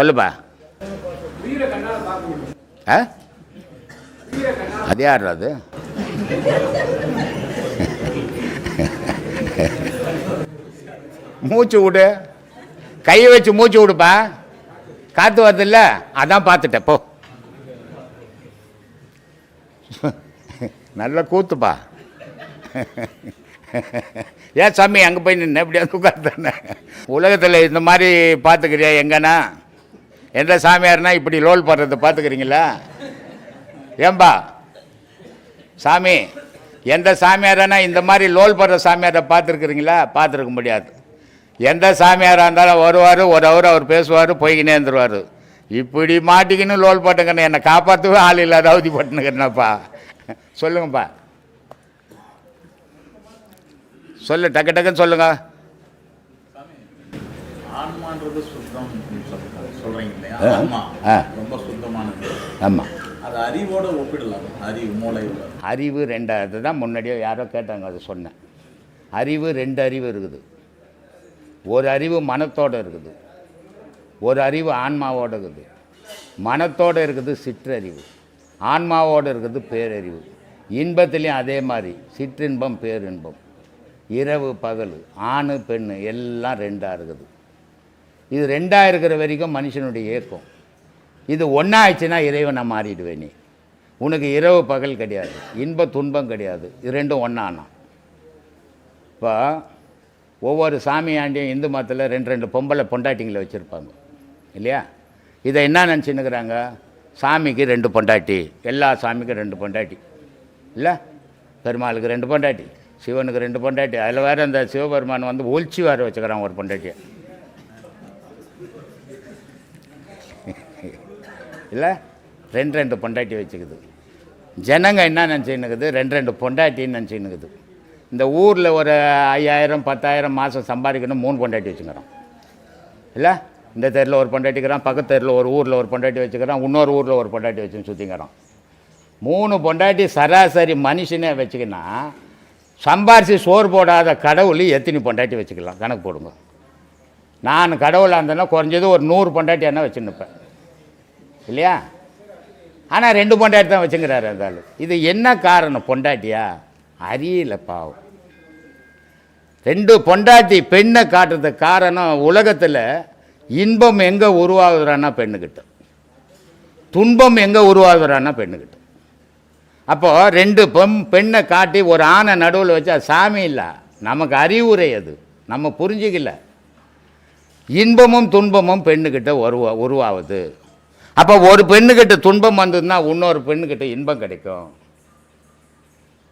சொல்லுப்பா. ஆ? அது யார் அது? மூச்சு விடு. கையை வச்சு மூச்சு விடுப்பா. காற்று வருதுல்ல? அதான் பார்த்துட்டேன். போ. நல்ல கூத்துப்பா. ஏன் சாமி அங்கே போய் நின்று எப்படியாவது உட்காந்து உலகத்தில் இந்த மாதிரி பார்த்துக்கிறியா எங்கன்னா? எந்த சாமியார்னா இப்படி லோல் போடுறத பார்த்துக்கிறீங்களா? ஏம்பா? சாமி எந்த சாமியாரனா இந்த மாதிரி லோல் படுற சாமியாரை பார்த்துருக்குறீங்களா? பார்த்துருக்க முடியாது. எந்த சாமியாராக இருந்தாலும் வருவார் ஒரு அவர் அவர் பேசுவார் போய்கினே இருந்துருவார் இப்படி மாட்டிக்கின்னு லோல் பட்டுங்கண்ணே என்னை காப்பாற்றவே ஆள் இல்லாத அவதி போட்டுனுக்கிறேனப்பா சொல்லுங்கப்பா. சொல்லு டக்கு டக்குன்னு சொல்லுங்க ஆன்மான்றது சுத்தம் சொல்ற- சொல்றீங்க இல்லையா ஆ. ஆன்மா ஆ. ரொம்ப சுத்தமானது ஆமாம் அது அறிவோட ஒப்பிடலாம். அறிவு மூளையோட. அறிவு ரெண்டாவது தான் முன்னாடியே யாரோ கேட்டாங்க அதை சொன்னேன். அறிவு ரெண்டு அறிவு இருக்குது. ஒரு அறிவு மனத்தோடு இருக்குது. ஒரு அறிவு ஆன்மாவோடு இருக்குது. மனத்தோடு இருக்குது சிற்றறிவு. ஆன்மாவோடு இருக்குது பேரறிவு. இன்பத்துலேயும் அதே மாதிரி சிற்றின்பம் பேரின்பம். இரவு பகல் ஆணு பெண்ணு எல்லாம் ரெண்டாக இருக்குது. இது ரெண்டாக இருக்கிற வரைக்கும் மனுஷனுடைய இயக்கம் இது ஒன்றா ஆயிடுச்சுன்னா இறைவனை மாறிடுவேன் நீ. உனக்கு இரவு பகல் கிடையாது. இன்ப துன்பம் கிடையாது. இது ரெண்டும் ஒன்றானா இப்போ ஒவ்வொரு சாமியாண்டியும் இந்து மதத்தில் ரெண்டு ரெண்டு பொம்பளை பொண்டாட்டிங்களை வச்சுருப்பாங்க. இல்லையா? இதை என்ன நினச்சின்னுக்குறாங்க? சாமிக்கு ரெண்டு பொண்டாட்டி எல்லா சாமிக்கும் ரெண்டு பொண்டாட்டி. இல்லை? பெருமாளுக்கு ரெண்டு பொண்டாட்டி சிவனுக்கு ரெண்டு பொண்டாட்டி. அதில் வேறு அந்த சிவபெருமான் வந்து ஒழிச்சி வேறு வச்சுக்கிறான் ஒரு பொண்டாட்டியை. இல்லை? ரெண்டு ரெண்டு பொண்டாட்டி வச்சுக்குது. ஜனங்க என்ன நினச்சின்னுக்குது? ரெண்டு ரெண்டு பொண்டாட்டின்னு நினச்சின்னுக்குது. இந்த ஊரில் ஒரு ஐயாயிரம் பத்தாயிரம் மாதம் சம்பாதிக்கணும் மூணு பொண்டாட்டி வச்சுக்கிறோம். இல்லை? இந்த தெருவில் ஒரு பொண்டாட்டிக்கிறான் பக்கத்து தெருவில் ஒரு ஊரில் ஒரு பொண்டாட்டி வச்சுக்கிறான் இன்னொரு ஊரில் ஒரு பொண்டாட்டி வச்சுன்னு சுற்றிக்கிறோம் மூணு பொண்டாட்டி சராசரி மனுஷனே வச்சுக்கினா சம்பாரித்து சோறு போடாத கடவுள் எத்தனை பொண்டாட்டி வச்சுக்கலாம்? கணக்கு போடுங்க. நான் கடவுளாக இருந்தேன்னா குறைஞ்சது ஒரு நூறு பொண்டாட்டி என்ன வச்சுன்னுப்பேன் இல்லையா? ஆனால் ரெண்டு பொண்டாட்டி தான் வச்சுங்கிறாரு அந்த ஆள். இது என்ன காரணம்? பொண்டாட்டியா? அறியல பாவம். ரெண்டு பொண்டாட்டி பெண்ணை காட்டுறதுக்கு காரணம் உலகத்தில் இன்பம் எங்கே உருவாகுதுறான்னா பெண்ணுக்கிட்ட துன்பம் எங்கே உருவாகுதுறான்னா பெண்ணுக்கிட்ட அப்போது ரெண்டு பெண் பெண்ணை காட்டி ஒரு ஆணை நடுவில் வச்சா சாமி இல்லை. நமக்கு அறிவுரை அது. நம்ம புரிஞ்சிக்கல. இன்பமும் துன்பமும் பெண்ணுக்கிட்ட உருவா உருவாகுது. அப்போ ஒரு பெண்ணுக்கிட்ட துன்பம் வந்ததுன்னா இன்னொரு பெண்ணுக்கிட்ட இன்பம் கிடைக்கும்.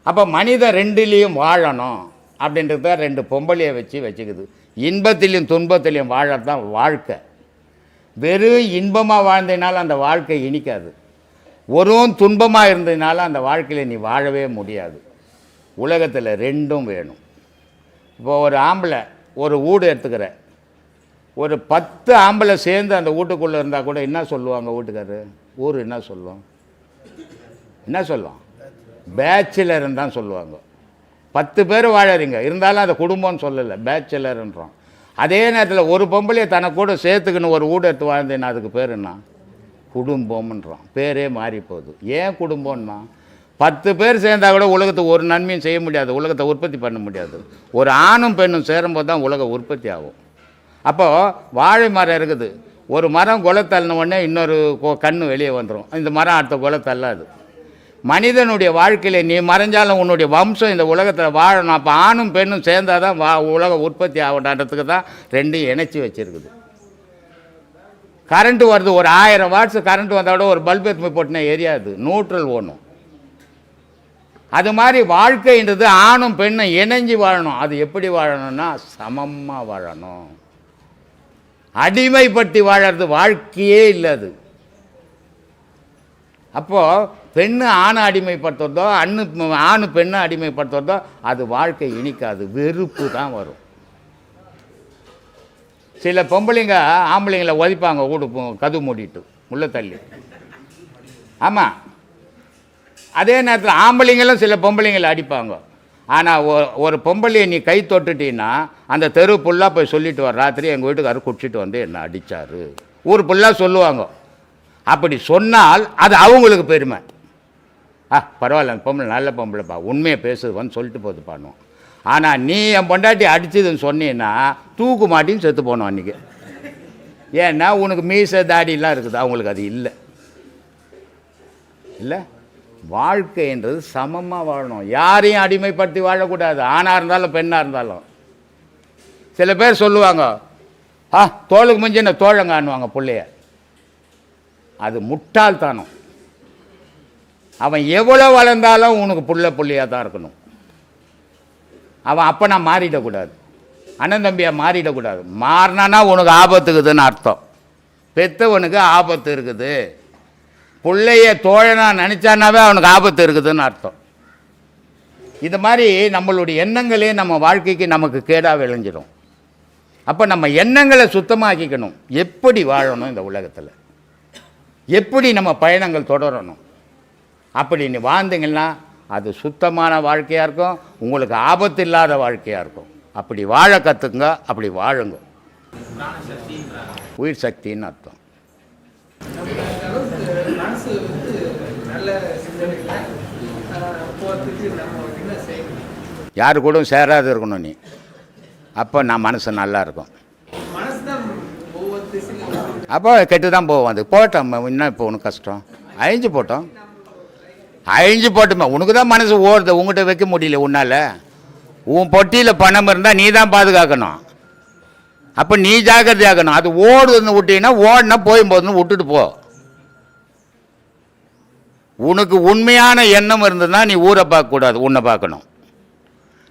அப்போ மனிதன் ரெண்டுலேயும் வாழணும் அப்படின்றது தான் ரெண்டு பொம்பளையை வச்சு வச்சுக்குது. இன்பத்திலையும் துன்பத்திலையும் வாழறது தான் வாழ்க்கை. வெறும் இன்பமாக வாழ்ந்ததுனால அந்த வாழ்க்கை இனிக்காது. ஒரும் துன்பமாக இருந்ததுனால அந்த வாழ்க்கையில் நீ வாழவே முடியாது. உலகத்தில் ரெண்டும் வேணும். இப்போ ஒரு ஆம்பளை ஒரு ஊடு எடுத்துக்கிற ஒரு பத்து ஆம்பளை சேர்ந்து அந்த வீட்டுக்குள்ளே இருந்தால் கூட என்ன சொல்லுவாங்க வீட்டுக்காரரு ஊர் என்ன சொல்லும்? என்ன சொல்லும்? பேச்சுலர்னு தான் சொல்லுவாங்க. பத்து பேர் வாழறீங்க. இருந்தாலும் அந்த குடும்பம்னு சொல்லலை. பேச்சுலர்ன்றோம். அதே நேரத்தில் ஒரு பொம்பளையை தனக்கு கூட சேர்த்துக்கின்னு ஒரு வீடு எடுத்து வாழ்ந்தேன்னா அதுக்கு பேர் என்ன? குடும்பம்ன்றோம். பேரே மாறி போகுது ஏன் குடும்பம்னா பத்து பேர் சேர்ந்தா கூட உலகத்தை ஒரு நன்மையும் செய்ய முடியாது. உலகத்தை உற்பத்தி பண்ண முடியாது. ஒரு ஆணும் பெண்ணும் சேரும்போது தான் உலகம் உற்பத்தி ஆகும். அப்போது வாழை மரம் இருக்குது. ஒரு மரம் கொலை தள்ளின உடனே இன்னொரு கொ- கண்ணு வெளியே வந்துடும் இந்த மரம் அடுத்த கொலை தள்ளாது. மனிதனுடைய வாழ்க்கையில் நீ மறைஞ்சாலும் உன்னுடைய வம்சம் இந்த உலகத்தில் வாழணும். அப்போ ஆணும் பெண்ணும் சேர்ந்தால் தான் வா உலகம் உற்பத்தி ஆகணுன்றதுக்கு தான் ரெண்டையும் இணைச்சி வச்சுருக்குது. கரண்ட்டு வருது. ஒரு ஆயிரம் வாட்ஸ் கரண்ட் வந்தால் கூட ஒரு பல்ப் எடுத்து போய் போட்டுனா எரியாது. நியூட்ரல் ஓணும். அது மாதிரி வாழ்க்கைன்றது ஆணும் பெண்ணும் இணைஞ்சு வாழணும். அது எப்படி வாழணும்னா சமமாக வாழணும். அடிமைப்பட்டு வாழறது வாழ்க்கையே இல்லை அது அப்போது பெண்ணு ஆணை அடிமைப்படுத்துறதோ அண்ணு ஆணு பெண்ணை அடிமைப்படுத்துறதோ அது வாழ்க்கை இனிக்காது வெறுப்பு தான் வரும். சில பொம்பளைங்க ஆம்பளைங்களை உதைப்பாங்க வீடு கது மூடிட்டு உள்ள தள்ளி. ஆமாம் அதே நேரத்தில் ஆம்பளைங்களும் சில பொம்பளைங்களை அடிப்பாங்க. ஆனால் ஒரு பொம்பளையை நீ கை தொட்டுட்டீன்னா அந்த தெரு ஃபுல்லாக போய் சொல்லிட்டு வர ராத்திரி எங்கள் வீட்டுக்காரர் குடிச்சிட்டு வந்து என்னை அடித்தார் ஊர் ஃபுல்லாக சொல்லுவாங்க. அப்படி சொன்னால் அது அவங்களுக்கு பெருமை. ஆ பரவாயில்ல பொம்பளை நல்ல பொம்பளைப்பா உண்மையை பேசுதுவான்னு சொல்லிட்டு போது பண்ணுவோம் ஆனால் நீ என் பொண்டாட்டி அடிச்சதுன்னு சொன்னீன்னா தூக்கு மாட்டின்னு செத்து போனோம் அன்றைக்கி ஏன்னா உனக்கு மீச தாடிலாம் இருக்குது. அவங்களுக்கு அது இல்லை. இல்லை? வாழ்க்கைன்றது சமமாக வாழணும். யாரையும் அடிமைப்படுத்தி வாழக்கூடாது. ஆணாக இருந்தாலும் பெண்ணாக இருந்தாலும். சில பேர் சொல்லுவாங்க ஆ தோளுக்கு மிஞ்சின தோழங்கான்னுவாங்க பிள்ளைய. அது முட்டாள்தானம். அவன் எவ்வளோ வளர்ந்தாலும் உனக்கு புள்ள புள்ளையாக தான் இருக்கணும். அவன் அப்போ நான் மாறிடக்கூடாது. அண்ணன் தம்பியாக மாறிடக்கூடாது. மாறினானா உனக்கு ஆபத்துக்குதுன்னு அர்த்தம். பெத்தவனுக்கு ஆபத்து இருக்குது. பிள்ளைய தோழனா நினச்சானாவே அவனுக்கு ஆபத்து இருக்குதுன்னு அர்த்தம். இது மாதிரி நம்மளுடைய எண்ணங்களே நம்ம வாழ்க்கைக்கு நமக்கு கேடாக விளைஞ்சிடும் அப்போ நம்ம எண்ணங்களை சுத்தமாக்கிக்கணும். எப்படி வாழணும் இந்த உலகத்தில்? எப்படி நம்ம பயணங்கள் தொடரணும்? அப்படி நீ வாழ்ந்தீங்கன்னா அது சுத்தமான வாழ்க்கையாக இருக்கும் உங்களுக்கு ஆபத்து இல்லாத வாழ்க்கையாக இருக்கும். அப்படி வாழ கற்றுக்குங்க அப்படி வாழுங்க. உயிர் சக்தின்னு அர்த்தம். மனசு வந்து நல்ல சிந்தனையில் போகிறதுக்கு நம்ம என்ன செய்யணும். யாரு கூட சேராது இருக்கணும் நீ. அப்போ நான் மனசு நல்லா இருக்கும். அப்போ கெட்டு தான் போவோம் அது. போட்டோம். இன்னும் இப்போ உனக்கு கஷ்டம்? அழிஞ்சு போட்டோம். அழிஞ்சு போட்டுமே. உனக்கு தான் மனசு ஓடுது. உங்ககிட்ட வைக்க முடியல உன்னால். உன் பொட்டியில் பணம் இருந்தால் நீ தான் பாதுகாக்கணும். அப்போ நீ ஜாக்கிரதையாகணும். அது ஓடுதுன்னு விட்டீங்கன்னா ஓடினா போயும் போதுன்னு விட்டுட்டு போ. உனக்கு உண்மையான எண்ணம் இருந்ததுன்னா நீ ஊரை பார்க்கக்கூடாது உன்னை பார்க்கணும்.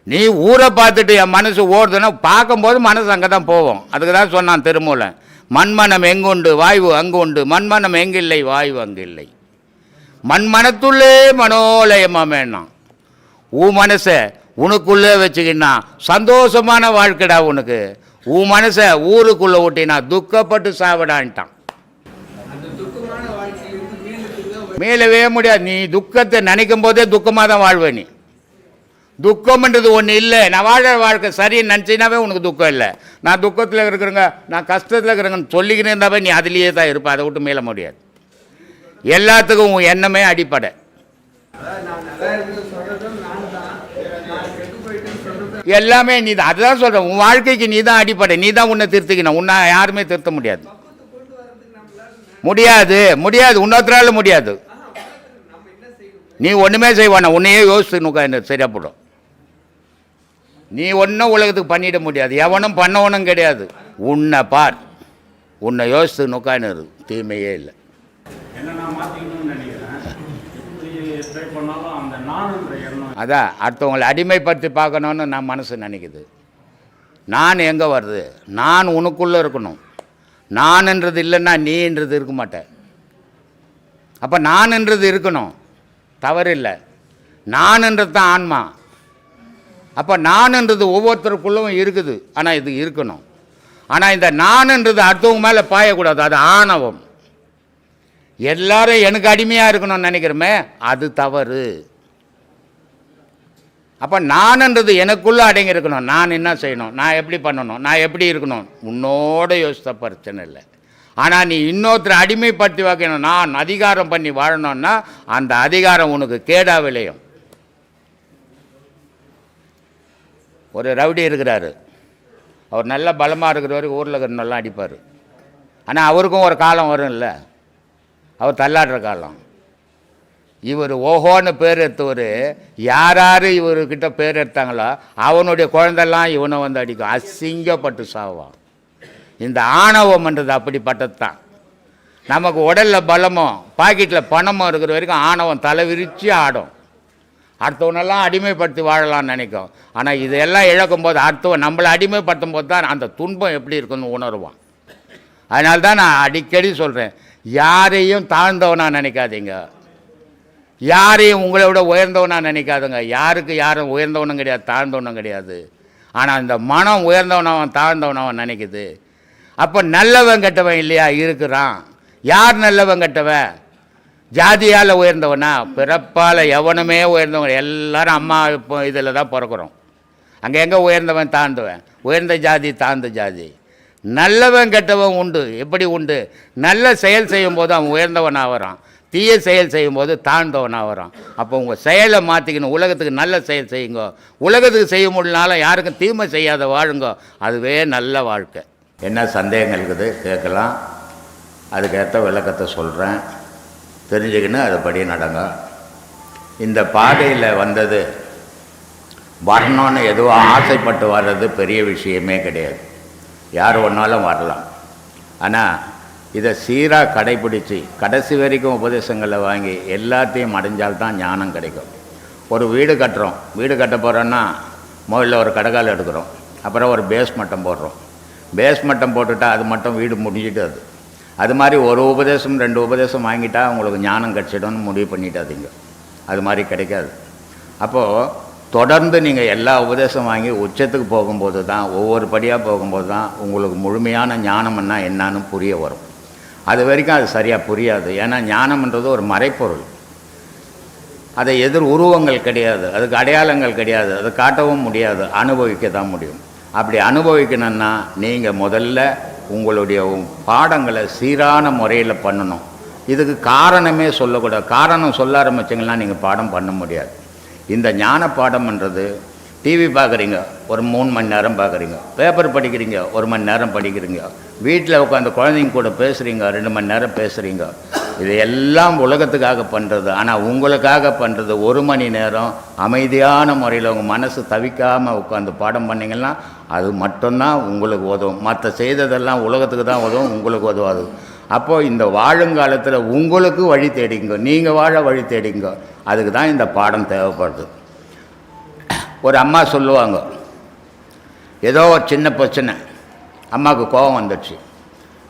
நீ ஊரை பார்த்துட்டு என் மனசு ஓடுதுன்னா பார்க்கும்போது மனசு அங்கே தான் போவோம் அதுக்கு தான் சொன்னான் திருமூலன். மண்மனம் எங்குண்டு? வாய்வு அங்கு உண்டு மண்மனம் எங்கில்லை? வாய்வு அங்கு இல்லை மண்மனத்துள்ளே மனோலயமாமேனா உன் மனசை உனக்குள்ளே வச்சுக்கின்னா சந்தோஷமான வாழ்க்கைடா உனக்கு. உன் மனசை ஊருக்குள்ளே விட்டினா துக்கப்பட்டு சாவிடான்ட்டான் அந்த துக்கமான வாழ்க்கையிலிருந்து மீளுக்கு தான் மீளவே முடியாது. நீ துக்கத்தை நினைக்கும் போதே துக்கமாக தான் வாழ்வே நீ. துக்கம்ன்றது ஒன்று இல்லை. நான் வாழ வாழ்க்கை சரின்னு நினச்சினாவே உனக்கு துக்கம் இல்லை. நான் துக்கத்தில் இருக்கிறேங்க நான் கஷ்டத்தில் இருக்கிறேங்கன்னு சொல்லிக்கின்னு இருந்தாவே நீ அதுலேயே தான் இருப்ப. அதை விட்டு மீள முடியாது. எல்லாத்துக்கும் உன் எண்ணமே அடிப்படை. எல்லாமே நீ தான். அதுதான் சொல்கிறேன் உன் வாழ்க்கைக்கு நீ தான் அடிப்படை. நீ தான் உன்னை திருத்திக்கணும். உன்னை யாருமே திருத்த முடியாது. முடியாது. முடியாது. இன்னொருத்தரால முடியாது. நீ ஒன்றுமே செய்வான உன்னையே யோசிச்சு நுக்க சரியா போடும். நீ ஒன்றும் உலகத்துக்கு பண்ணிட முடியாது எவனும் பண்ணவனும் கிடையாது. உன்னை பார் உன்னை யோசித்து நுக்கானு தீமையே இல்லை. அதான் அடுத்தவங்களை அடிமைப்படுத்தி பார்க்கணுன்னு நான் மனசு நினைக்குது. நான் எங்கே வருது? நான் உனக்குள்ளே இருக்கணும். நான்ன்றது இல்லைன்னா நீன்றது இருக்க மாட்டேன் அப்போ நான்ன்றது இருக்கணும். தவறு இல்லை நான்ன்றது தான் ஆன்மா. அப்போ நான்ன்றது ஒவ்வொருத்தருக்குள்ளவும் இருக்குது. ஆனால் இது இருக்கணும். ஆனால் இந்த நான்ன்றது அடுத்தவங்க மேலே பாயக்கூடாது. அது ஆணவம். எல்லாரும் எனக்கு அடிமையாக இருக்கணும்னு நினைக்கிறோமே அது தவறு. அப்போ நான்ன்றது எனக்குள்ளே அடங்கி இருக்கணும் நான் என்ன செய்யணும்? நான் எப்படி பண்ணணும்? நான் எப்படி இருக்கணும்? உன்னோட யோசித்த பிரச்சனை இல்லை. ஆனால் நீ இன்னொருத்தரை அடிமைப்படுத்தி வைக்கணும் நான் அதிகாரம் பண்ணி வாழணும்னா அந்த அதிகாரம் உனக்கு கேடாக விளையும். ஒரு ரவுடி இருக்கிறாரு. அவர் நல்ல பலமாக இருக்கிற வரைக்கும் ஊரில் இருக்கிற நல்லா அடிப்பார். ஆனால் அவருக்கும் ஒரு காலம் வரும் இல்லை அவர் தள்ளாடுற காலம். இவர் ஓஹோன்னு பேர் எடுத்தவர் யார் யார் இவர்கிட்ட பேர் எடுத்தாங்களோ அவனுடைய குழந்தெல்லாம் இவனை வந்து அடிக்கும். அசிங்கப்பட்டு சாவான். இந்த ஆணவம்ன்றது அப்படிப்பட்டது தான் நமக்கு உடலில் பலமும் பாக்கெட்டில் பணமும் இருக்கிற வரைக்கும் ஆணவம் தலை விரித்து ஆடும். அடுத்தவனெல்லாம் அடிமைப்படுத்தி வாழலாம்னு நினைக்கும். ஆனால் இதெல்லாம் இழக்கும் போது அடுத்தவன் நம்மளை அடிமைப்படுத்தும் போது தான் அந்த துன்பம் எப்படி இருக்குன்னு உணருவான். அதனால தான் நான் அடிக்கடி சொல்கிறேன் யாரையும் தாழ்ந்தவனாக நினைக்காதீங்க. யாரையும் உங்களை விட உயர்ந்தவனாக நினைக்காதுங்க. யாருக்கு யாரும் உயர்ந்தவனும் கிடையாது தாழ்ந்தவனும் கிடையாது. ஆனால் இந்த மனம் உயர்ந்தவனவன் தாழ்ந்தவனவன் நினைக்குது. அப்போ நல்லவன் கெட்டவன் இல்லையா? இருக்கிறான். யார் நல்லவன் கெட்டவன்? ஜாதியால் உயர்ந்தவனா? பிறப்பால் எவனுமே உயர்ந்தவன் எல்லாரும் அம்மா இப்போ இதில் தான் பிறக்கிறோம். அங்கே எங்கே உயர்ந்தவன் தாழ்ந்தவன்? உயர்ந்த ஜாதி தாழ்ந்த ஜாதி. நல்லவன் கெட்டவன் உண்டு. எப்படி உண்டு? நல்ல செயல் செய்யும்போது அவன் உயர்ந்தவனாக வரான் தீய செயல் செய்யும்போது தாழ்ந்தவனாக வரான் அப்போ உங்கள் செயலை மாற்றிக்கணும் உலகத்துக்கு நல்ல செயல் செய்யுங்க. உலகத்துக்கு செய்ய முடியலனாலும் யாருக்கும் தீமை செய்யாத வாழுங்க. அதுவே நல்ல வாழ்க்கை. என்ன சந்தேகங்கள் இருக்குது கேட்கலாம். அதுக்கேற்ற விளக்கத்தை சொல்கிறேன் தெரிஞ்சுக்கின்னு அதுபடி நடங்க. இந்த பாதையில் வந்தது வரணும்னு எதுவும் ஆசைப்பட்டு வர்றது பெரிய விஷயமே கிடையாது. யார் ஒன்றாலும் வரலாம். ஆனால் இதை சீராக கடைபிடிச்சு கடைசி வரைக்கும் உபதேசங்களை வாங்கி எல்லாத்தையும் அடைஞ்சால்தான் ஞானம் கிடைக்கும். ஒரு வீடு கட்டுறோம். வீடு கட்ட போகிறோன்னா முதல்ல ஒரு கடகால் எடுக்கிறோம். அப்புறம் ஒரு பேஸ் மட்டம் போடுறோம். பேஸ் மட்டம் போட்டுட்டா அது மட்டும் வீடு முடிஞ்சிட்டு அது அது மாதிரி ஒரு உபதேசம் ரெண்டு உபதேசம் வாங்கிட்டா உங்களுக்கு ஞானம் கிடச்சிடும்னு முடிவு பண்ணிட்டாதீங்க அது மாதிரி கிடைக்காது. அப்போது தொடர்ந்து நீங்கள் எல்லா உபதேசம் வாங்கி உச்சத்துக்கு போகும்போது தான் ஒவ்வொரு படியாக போகும்போது தான் உங்களுக்கு முழுமையான ஞானம்னா என்னன்னு புரிய வரும். அது வரைக்கும் அது சரியாக புரியாது. ஏன்னா ஞானம்ன்றது ஒரு மறைப்பொருள். அதை எதிர் உருவங்கள் கிடையாது. அதுக்கு அடையாளங்கள் கிடையாது. அதை காட்டவும் முடியாது. அனுபவிக்க தான் முடியும். அப்படி அனுபவிக்கணும்னா நீங்கள் முதல்ல உங்களுடைய பாடங்களை சீரான முறையில் பண்ணணும். இதுக்கு காரணமே சொல்லக்கூடாது. காரணம் சொல்ல ஆரம்பிச்சிங்கன்னா நீங்கள் பாடம் பண்ண முடியாது. இந்த ஞான பாடம்ன்றது டிவி பார்க்குறீங்க ஒரு மூணு மணி நேரம் பார்க்குறீங்க பேப்பர் படிக்கிறீங்க ஒரு மணி நேரம் படிக்கிறீங்க. வீட்டில் உட்காந்து குழந்தைங்க கூட பேசுகிறீங்க ரெண்டு மணி நேரம் பேசுகிறீங்க இது எல்லாம் உலகத்துக்காக பண்ணுறது ஆனால் உங்களுக்காக பண்ணுறது ஒரு மணி நேரம் அமைதியான முறையில் உங்கள் மனசு தவிக்காமல் உட்காந்து பாடம் பண்ணிங்கன்னா அது மட்டும்தான் உங்களுக்கு உதவும். மற்ற செய்ததெல்லாம் உலகத்துக்கு தான் உதவும் உங்களுக்கு உதவாது. அப்போது இந்த வாழுங்காலத்தில் உங்களுக்கு வழி தேடிங்க நீங்கள் வாழ வழி தேடிங்க அதுக்கு தான் இந்த பாடம் தேவைப்படுது. ஒரு அம்மா சொல்லுவாங்க ஏதோ ஒரு சின்ன பிரச்சனை. அம்மாவுக்கு கோபம் வந்துடுச்சு.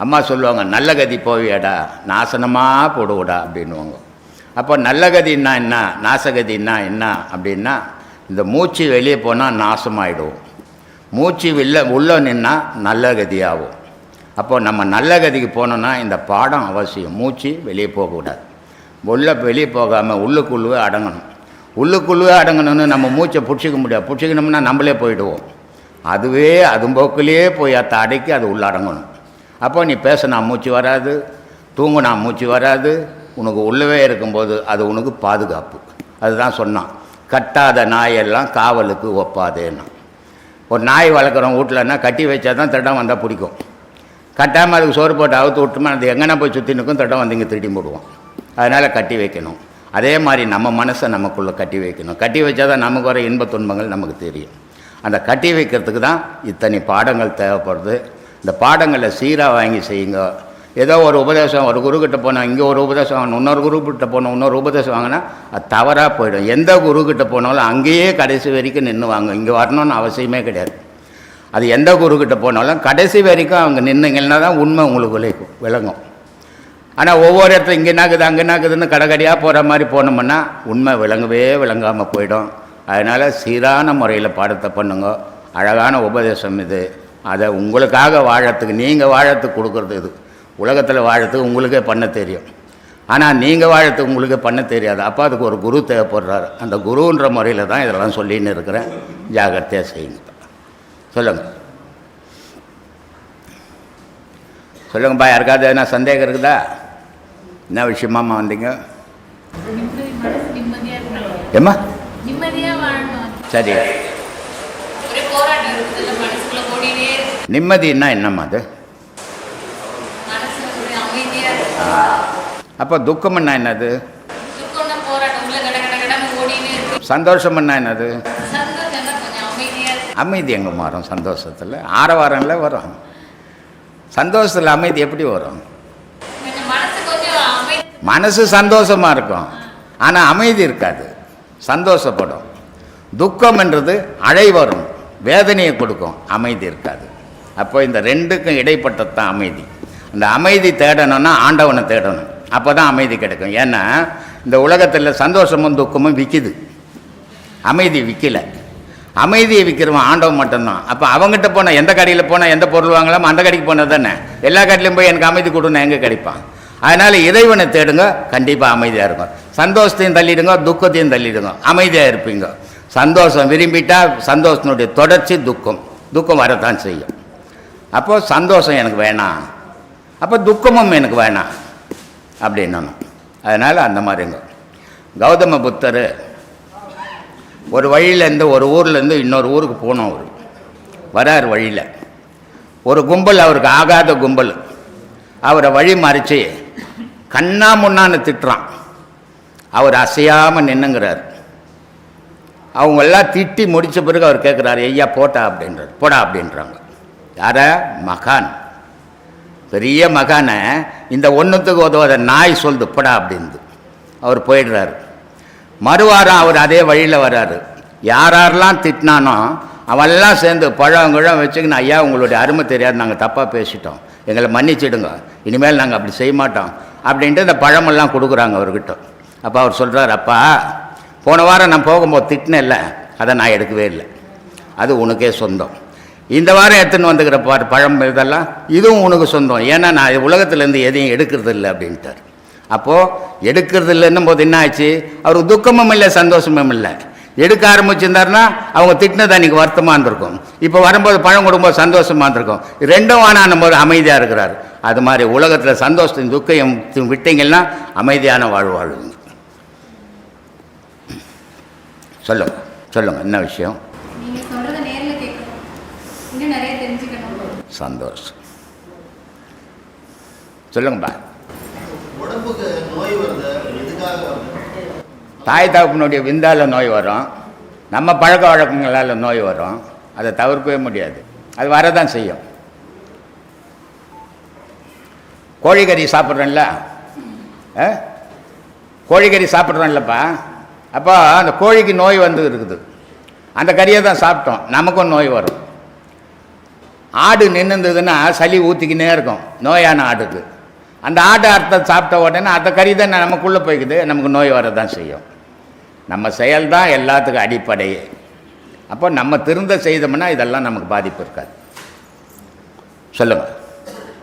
அம்மா சொல்லுவாங்க நல்ல கதி போவியாடா நாசனமாக போடுவோடா அப்படின்வாங்க அப்போ நல்ல கதின்னா என்ன நாசகதின்னா என்ன அப்படின்னா இந்த மூச்சு வெளியே போனால் நாசமாயிடுவோம் மூச்சு வெளில உள்ளே நின்னா நல்ல கதியாகும். அப்போ நம்ம நல்ல கதிக்கு போனோம்னா இந்த பாடம் அவசியம். மூச்சு வெளியே போகக்கூடாது. உள்ளே வெளியே போகாமல் உள்ளுக்குள்ளவே அடங்கணும். உள்ளுக்குள்ளவே அடங்கணும்னு நம்ம மூச்சை பிடிச்சிக்க முடியாது. பிடிச்சிக்கணும்னா நம்மளே போயிடுவோம். அதுவே அதும்போக்கிலே போய் அதை அடைக்கி அது உள்ள அடங்கணும். அப்போ நீ பேசினா மூச்சு வராது தூங்குனா மூச்சு வராது உனக்கு உள்ளவே இருக்கும்போது அது உனக்கு பாதுகாப்பு. அதுதான் சொன்னான். கட்டாத நாயெல்லாம் காவலுக்கு ஒப்பாதேன்னா. ஒரு நாய் வளர்க்குறோம் வீட்டிலன்னா கட்டி வச்சா தான் திட்டம் வந்தால் பிடிக்கும். கட்டாமல் அதுக்கு சோறு போட்டு அவுத்து விட்டுமா அது எங்கன்னா போய் சுற்றி நிற்கும் திட்டம் வந்து இங்கே திருட்டி போடுவோம். அதனால் கட்டி வைக்கணும். அதே மாதிரி நம்ம மனசை நமக்குள்ளே கட்டி வைக்கணும். கட்டி வச்சா தான் நமக்கு வர இன்பத் துன்பங்கள் நமக்கு தெரியும். அந்த கட்டி வைக்கிறதுக்கு தான் இத்தனை பாடங்கள் தேவைப்படுது. இந்த பாடங்களை சீராக வாங்கி செய்யுங்க. ஏதோ ஒரு உபதேசம் ஒரு குருக்கிட்ட போனால் இங்கே ஒரு உபதேசம் வாங்கணும் இன்னொரு குருக்கிட்ட போனோம் இன்னொரு உபதேசம் வாங்கினா அது தவறாக போயிடும். எந்த குருக்கிட்ட போனாலும் அங்கேயே கடைசி வரைக்கும் நின்று வாங்க. இங்கே வரணும்னு அவசியமே கிடையாது. அது எந்த குருக்கிட்ட போனாலும் கடைசி வரைக்கும் அவங்க நின்றுங்கன்னா தான் உண்மை உங்களுக்கு விளைக்கும் விளங்கும். ஆனால் ஒவ்வொரு இடத்துல இங்கே நாக்குது அங்கே நாக்குதுன்னு கடைக்கடியாக போகிற மாதிரி போனோம்னா உண்மை விளங்கவே விளங்காமல் போயிடும். அதனால் சீரான முறையில் பாடத்தை பண்ணுங்க. அழகான உபதேசம் இது. அதை உங்களுக்காக வாழறதுக்கு நீங்கள் வாழறதுக்கு கொடுக்குறது இது. உலகத்தில் வாழறதுக்கு உங்களுக்கே பண்ண தெரியும். ஆனால் நீங்கள் வாழறதுக்கு உங்களுக்கே பண்ண தெரியாது. அப்போ அதுக்கு ஒரு குரு தேவைப்படுறாரு. அந்த குருன்ற முறையில் தான் இதெல்லாம் சொல்லின்னு இருக்கிறேன். ஜாகிரதையாக செய்யுங்க. சொல்லுங்கள் சொல்லுங்கப்பா யாருக்காவது எதனா சந்தேகம் இருக்குதா? என்ன விஷயமாம்மா வந்தீங்க? ஏம்மா? சரி. நிம்மதின்னா என்னம்மா அது மனசுல ஒரே அமைதியா இருக்கு அப்போ துக்கம்னா என்னது? சந்தோஷம்னா என்னது? அமைதி எங்கே மாறும் சந்தோஷத்தில்? ஆரவாரம்ல வரும். சந்தோஷத்தில் அமைதி எப்படி வரும்? மனசு சந்தோஷமாக இருக்கும். ஆனால் அமைதி இருக்காது. சந்தோஷப்படும். துக்கம்ன்றது அழை வரும். வேதனையை கொடுக்கும். அமைதி இருக்காது. அப்போ இந்த ரெண்டுக்கும் இடைப்பட்டது தான் அமைதி. அந்த அமைதி தேடணும்னா ஆண்டவனை தேடணும். அப்போ தான் அமைதி கிடைக்கும். ஏன்னா இந்த உலகத்தில் சந்தோஷமும் துக்கமும் விற்கிது அமைதி விற்கல அமைதியை விற்கிறவன் ஆண்டவன் மட்டும்தான். அப்போ அவங்ககிட்ட போனால் எந்த கடையில் போனால் எந்த பொருள் வாங்கலாமோ? அந்த கடைக்கு போனது தானே. எல்லா கடையிலும் போய் எனக்கு அமைதி கொடுன்னு எங்கே கிடைப்பான்? அதனால் இறைவனை தேடுங்க கண்டிப்பாக அமைதியாக இருக்கும். சந்தோஷத்தையும் தள்ளிடுங்க துக்கத்தையும் தள்ளிடுங்க. அமைதியாக இருப்பீங்க. சந்தோஷம் விரும்பிட்டால் சந்தோஷத்தினுடைய தொடர்ச்சி துக்கம். துக்கம் வரத்தான் செய்யும். அப்போது சந்தோஷம் எனக்கு வேணாம். அப்போ துக்கமும் எனக்கு வேணாம். அப்படின்னணும் அதனால் அந்த மாதிரிங்க கௌதம புத்தர் ஒரு வழியிலேருந்து ஒரு ஊர்லேருந்து இன்னொரு ஊருக்கு போனோம் அவர். வரார் வழியில். ஒரு கும்பல் அவருக்கு ஆகாத கும்பல். அவரை வழி மறைச்சி கண்ணா முன்னான்னு திட்டுறான். அவர் அசையாமல் நின்னுங்கிறார். அவங்கெல்லாம் திட்டி முடித்த பிறகு அவர் கேட்குறாரு ஐயா போட்டா அப்படின்றார். போடா அப்படின்றாங்க. யார? மகான். பெரிய மகானை இந்த ஒன்றுத்துக்கு உதவாத நாய் சொல்லுது படா அப்படின்னு அவர் போயிடுறாரு. மறுவாரம் அவர் அதே வழியில் வராரு யார் யாரெல்லாம் திட்டினானோ அவெல்லாம் சேர்ந்து பழம் கிழம் வச்சுக்கின்னு ஐயா உங்களுடைய அருமை தெரியாது நாங்கள் தப்பாக பேசிட்டோம். எங்களை மன்னிச்சிடுங்க. இனிமேல் நாங்கள் அப்படி செய்ய மாட்டோம். அப்படின்ட்டு இந்த பழமெல்லாம் கொடுக்குறாங்க அவர்கிட்ட. அப்போ அவர் சொல்கிறார் அப்பா போன வாரம் நான் போகும்போது திட்டினேன்ல அதை நான் எடுக்கவே இல்லை. அது உனக்கே சொந்தம். இந்த வாரம் எடுத்துன்னு வந்துக்கிற பாரு பழம் இதெல்லாம் இதுவும் உனக்கு சொந்தம். ஏன்னா நான் உலகத்துலேருந்து எதையும் எடுக்கிறது இல்லை அப்படின்ட்டார். அப்போது எடுக்கிறது இல்லைன்னும் போது என்ன ஆச்சு அவருக்கு துக்கமும் இல்லை சந்தோஷமும் இல்லை. எடுக்க ஆரம்பிச்சிருந்தாருன்னா அவங்க திட்டினது அன்றைக்கி வருத்தமாக இருந்திருக்கும். இப்போ வரும்போது பழம் கொடுக்கும்போது சந்தோஷமாக இருந்திருக்கும். ரெண்டும் வானானும் போது அமைதியாக இருக்கிறார். அது மாதிரி உலகத்தில் சந்தோஷத்தையும் துக்கையும் விட்டீங்கன்னா அமைதியான வாழ்வு வாழுங்க சொல்லுங்க. சொல்லுங்கள் என்ன விஷயம்? சந்தோஷம். சொல்லுங்கப்பா. தாய் தகப்பனுடைய விந்தால நோய் வரும். நம்ம பழக்க வழக்கங்களால் நோய் வரும். அதை தவிர்க்கவே முடியாது. அது வரதான் செய்யும். கோழிக்கறி சாப்பிட்றோம்ல? கோழிக்கறி சாப்பிட்றோம்லப்பா அப்போ அந்த கோழிக்கு நோய் வந்து இருக்குது. அந்த கறியை தான் சாப்பிட்டோம். நமக்கும் நோய் வரும். ஆடு நின்றுந்ததுன்னா சளி ஊற்றிக்கினே இருக்கும். நோயான ஆடுக்கு. அந்த ஆடு அர்த்தம் சாப்பிட்ட உடனே அந்த கறி தான் நமக்குள்ளே போய்க்குது. நமக்கு நோய் வரதான் செய்யும். நம்ம செயல் தான் எல்லாத்துக்கும் அடிப்படையே அப்போ நம்ம திருந்த செய்தோம்னா இதெல்லாம் நமக்கு பாதிப்பு இருக்காது. சொல்லுங்கள்